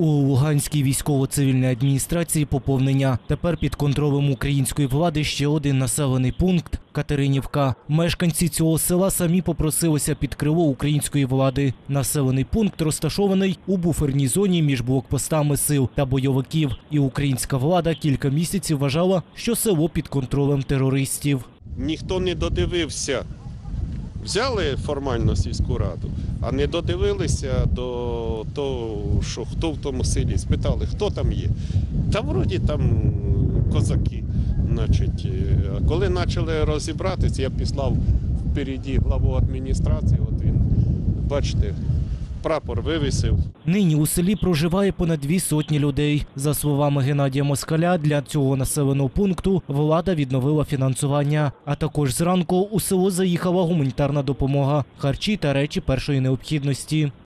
У Луганській військово-цивільній адміністрації поповнення. Тепер під контролем української влади ще один населений пункт Катеринівка. Мешканці цього села самі попросилися під крило української влади. Населений пункт розташований у буферній зоні між блокпостами сил та бойовиків. І українська влада кілька місяців вважала, що село під контролем терористів. ніхто не додивився. Взяли формально сільську раду, а не додивилися до того, що хто в тому селі. Спитали, хто там є. Та вроді там козаки. Значить, е, коли почали розібратися, я післав впереді главу адміністрації. От він, бачите, прапор вивісив. Нині у селі проживає понад дві сотні людей. За словами Геннадія Москаля, для цього населеного пункту влада відновила фінансування. А також зранку у село заїхала гуманітарна допомога, харчі та речі першої необхідності.